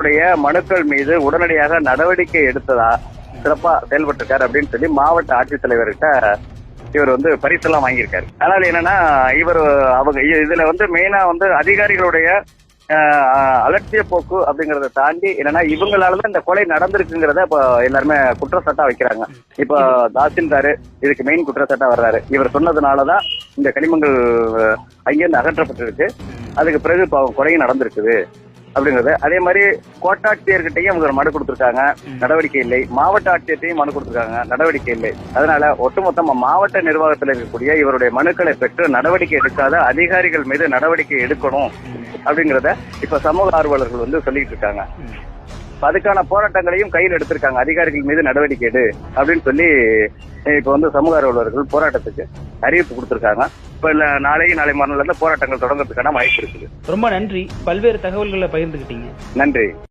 உடைய மனுக்கள் மீது உடனடியாக நடவடிக்கை எடுத்ததா சிறப்பா செயல்பட்டிருக்காரு அப்படின்னு சொல்லி மாவட்ட ஆட்சித்தலைவர்கிட்ட இவர் வந்து பரிசெல்லாம் வாங்கியிருக்காரு. அதனால என்னன்னா இவர் அவங்க இ- இதுல வந்து மெயினா வந்து அதிகாரிகளுடைய அலட்சிய போக்கு அப்படிங்கறத தாண்டி என்னன்னா இவங்களாலதான் இந்த கொலை நடந்திருக்குங்கிறத இப்ப எல்லாருமே குற்றச்சாட்டா வைக்கிறாங்க. இப்ப தாசில்தாரு இதுக்கு மெயின் குற்றச்சாட்டா வர்றாரு. இவர் சொன்னதுனாலதான் இந்த கனிமங்கள் அஹ், அங்கிருந்து அகற்றப்பட்டிருக்கு. அதுக்கு பிறகு இப்ப கொலையும் நடந்திருக்குது. அப்படிங்கறது. அதே மாதிரி கோட்டாட்சியர்கிட்டையும் அவங்க மனு கொடுத்திருக்காங்க. நடவடிக்கை இல்லை. மாவட்ட ஆட்சியர்கிட்டையும் மனு கொடுத்திருக்காங்க. நடவடிக்கை இல்லை. அதனால ஒட்டுமொத்தமா மாவட்ட நிர்வாகத்தில் இருக்கக்கூடிய இவருடைய மனுக்களை பெற்று நடவடிக்கை எடுக்காத அதிகாரிகள் மீது நடவடிக்கை எடுக்கணும் அப்படிங்கறத இப்ப சமூக ஆர்வலர்கள் வந்து சொல்லிட்டு இருக்காங்க. அதுக்கான போராட்டங்களையும் கையில் எடுத்திருக்காங்க. அதிகாரிகள் மீது நடவடிக்கை எடு அப்படின்னு சொல்லி இப்ப வந்து சமூக ஆர்வலர்கள் போராட்டத்துக்கு அறிவிப்பு கொடுத்திருக்காங்க. இப்ப நாளைக்கு நாளை இருந்து போராட்டங்கள் தொடங்குறதுக்கான வாய்ப்பு இருக்குது. ரொம்ப நன்றி. பல்வேறு தகவல்களை பகிர்ந்துக்கிட்டீங்க நன்றி.